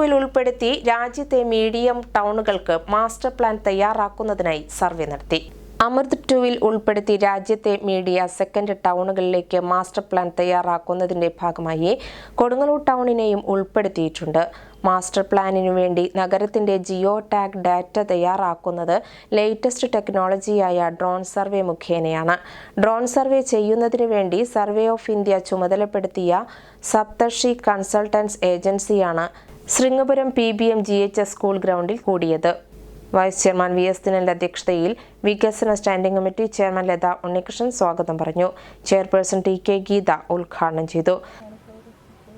ടുവിൽ ഉൾപ്പെടുത്തി രാജ്യത്തെ മീഡിയം ടൗണുകൾക്ക് മാസ്റ്റർ പ്ലാൻ തയ്യാറാക്കുന്നതിനായി സർവേ നടത്തി. അമൃത് ടുവിൽ ഉൾപ്പെടുത്തി രാജ്യത്തെ മീഡിയ സെക്കൻഡ് ടൗണുകളിലേക്ക് മാസ്റ്റർ പ്ലാൻ തയ്യാറാക്കുന്നതിന്റെ ഭാഗമായി കൊടുങ്ങല്ലൂർ ടൗണിനെയും ഉൾപ്പെടുത്തിയിട്ടുണ്ട്. മാസ്റ്റർ പ്ലാനിനു വേണ്ടി നഗരത്തിന്റെ ജിയോ ടാഗ് ഡാറ്റ തയ്യാറാക്കുന്നത് ലേറ്റസ്റ്റ് ടെക്നോളജിയായ ഡ്രോൺ സർവേ മുഖേനയാണ്. ഡ്രോൺ സർവേ ചെയ്യുന്നതിനു വേണ്ടി സർവേ ഓഫ് ഇന്ത്യ ചുമതലപ്പെടുത്തിയ സപ്തർഷി കൺസൾട്ടൻസ് ഏജൻസിയാണ് Sringapuram P B M G H S school ഗ്രൗണ്ടിൽ കൂടിയത്. വൈസ് ചെയർമാൻ വി എസ് ദിനലിന്റെ അധ്യക്ഷതയിൽ വികസന standing committee chairman Latha Unnikrishnan സ്വാഗതം പറഞ്ഞു. ചെയർപേഴ്സൺ ടി കെ ഗീത ഉദ്ഘാടനം ചെയ്തു.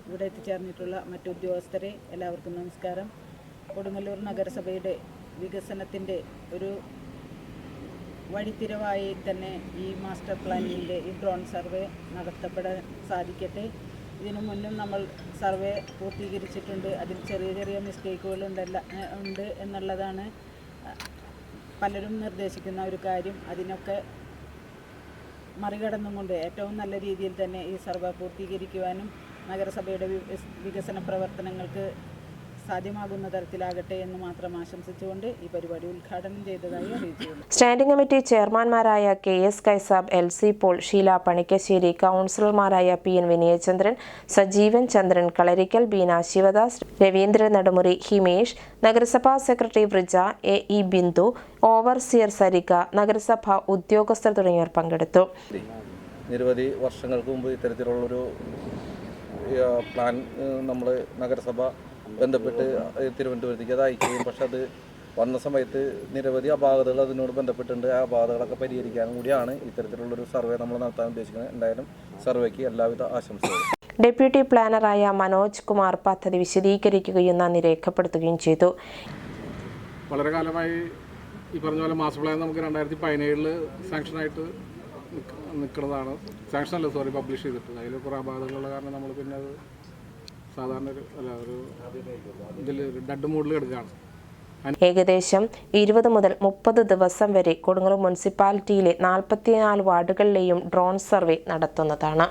ഇവിടെ എത്തിച്ചേർന്നിട്ടുള്ള മറ്റു ഉദ്യോഗസ്ഥരെ എല്ലാവർക്കും നമസ്കാരം. കൊടുങ്ങല്ലൂർ നഗരസഭയുടെ വികസനത്തിന്റെ ഒരു വഴിത്തിരവായി തന്നെ ഈ മാസ്റ്റർ പ്ലാനിങ്ങിന്റെ ഈ ഡ്രോൺ സർവേ നടത്തപ്പെടാൻ സാധിക്കട്ടെ. ഇതിനു മുന്നും നമ്മൾ സർവേ പൂർത്തീകരിച്ചിട്ടുണ്ട്. അതിൽ ചെറിയ ചെറിയ മിസ്റ്റേക്കുകൾ ഉണ്ടല്ല ഉണ്ട് എന്നുള്ളതാണ് പലരും നിർദ്ദേശിക്കുന്ന ഒരു കാര്യം. അതിനൊക്കെ മറികടന്നുകൊണ്ട് ഏറ്റവും നല്ല രീതിയിൽ തന്നെ ഈ സർവേ പൂർത്തീകരിക്കുവാനും നഗരസഭയുടെ വികസന പ്രവർത്തനങ്ങൾക്ക് സാധ്യമാകുന്ന തരത്തിലാകട്ടെ എന്ന് മാത്രം ആശംസിച്ചുകൊണ്ട് ഈ പരിപാടി ഉദ്ഘാടനം ചെയ്തതായി അറിയിച്ചു standing committee ചെയർമാൻമാരായ K S Kaisab L C Paul Sheela Panikkassery കൗൺസിലർമാരായ പി എൻ വിനയചന്ദ്രൻ സജീവൻ ചന്ദ്രൻ കളരിക്കൽ ബീന ശിവദാസ് രവീന്ദ്ര നെടുമുറി ഹിമേഷ് നഗരസഭാ secretary Vrija A E Bindu overseer Sarika നഗരസഭാ ഉദ്യോഗസ്ഥർ തുടങ്ങിയവർ പങ്കെടുത്തു. നിരവധി വർഷങ്ങൾക്ക് മുമ്പ് ഇത്തരത്തിലുള്ളൊരു പ്ലാൻ നമ്മൾ നഗരസഭ ബന്ധപ്പെട്ട് തിരുവനന്തപുരത്തേക്ക് അത് അയക്കുകയും പക്ഷെ അത് വന്ന സമയത്ത് നിരവധി അപാകതകൾ അതിനോട് ബന്ധപ്പെട്ടുണ്ട് ആ അപാകതകളൊക്കെ പരിഹരിക്കാനും കൂടിയാണ് ഇത്തരത്തിലുള്ളൊരു സർവേ നമ്മൾ നടത്താൻ ഉദ്ദേശിക്കുന്നത്. എന്തായാലും സർവേക്ക് എല്ലാവിധ ആശംസകളും. ഡെപ്യൂട്ടി പ്ലാനറായ മനോജ് കുമാർ പദ്ധതി വിശദീകരിക്കുകയും നന്ദി രേഖപ്പെടുത്തുകയും ചെയ്തു. വളരെ കാലമായി ഈ പറഞ്ഞ പോലെ മാസ്റ്റർ പ്ലാൻ നമുക്ക് രണ്ടായിരത്തി പതിനേഴിൽ സാങ്ഷനായിട്ട് നിൽക്കുന്നതാണ് സാങ്ഷൻ അല്ല സോറി പബ്ലിഷ് ചെയ്തിട്ട് അതിൽ കുറേ അപാകതകളുള്ള കാരണം നമ്മൾ പിന്നെ അത് സാധാരണ ഒരു അല്ല ഒരു ഇതിൽ ഡഡ് മോഡിൽ എടുക്കുകയാണ്. ഏകദേശം ഇരുപത് മുതൽ മുപ്പത് ദിവസം വരെ കൊടുങ്ങല്ലൂർ മുനിസിപ്പാലിറ്റിയിലെ നാൽപ്പത്തിനാല് വാർഡുകളിലെയും ഡ്രോൺ സർവേ നടത്തുന്നതാണ്.